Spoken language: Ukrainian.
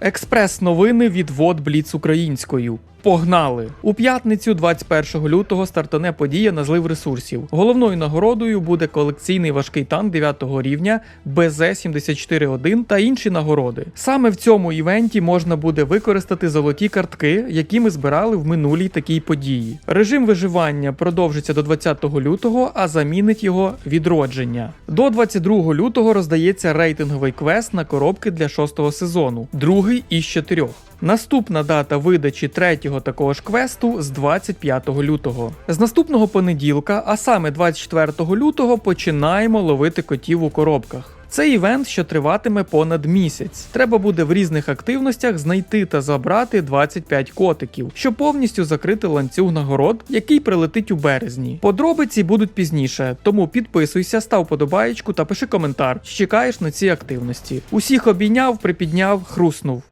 Експрес-новини від ВОД Бліц українською. Погнали! У п'ятницю, 21 лютого, стартане подія на злив ресурсів. Головною нагородою буде колекційний важкий танк 9 рівня БЗ-74-1 та інші нагороди. Саме в цьому івенті можна буде використати золоті картки, які ми збирали в минулій такій події. Режим виживання продовжиться до 20 лютого, а замінить його відродження. До 22 лютого роздається рейтинговий квест на коробки для шостого сезону, другий із чотирьох. Наступна дата видачі третього такого ж квесту з 25 лютого. З наступного понеділка, а саме 24 лютого, починаємо ловити котів у коробках. Це івент, що триватиме понад місяць. Треба буде в різних активностях знайти та забрати 25 котиків, щоб повністю закрити ланцюг нагород, який прилетить у березні. Подробиці будуть пізніше, тому підписуйся, став подобаєчку та пиши коментар, чекаєш на ці активності. Усіх обійняв, припідняв, хруснув.